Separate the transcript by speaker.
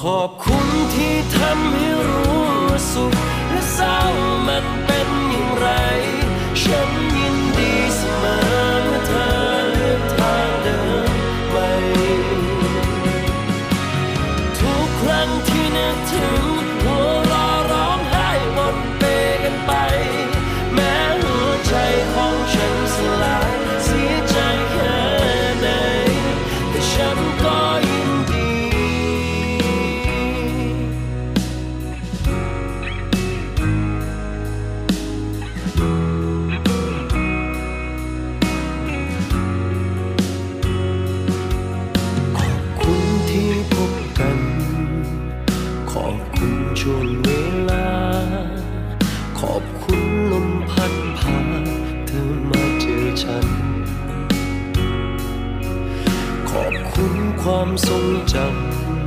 Speaker 1: ขอบคุณที่ทำให้ ช่วงเวลา ขอบคุณลมพัดพาเธอมาเจอฉัน ขอบคุณความทรงจำ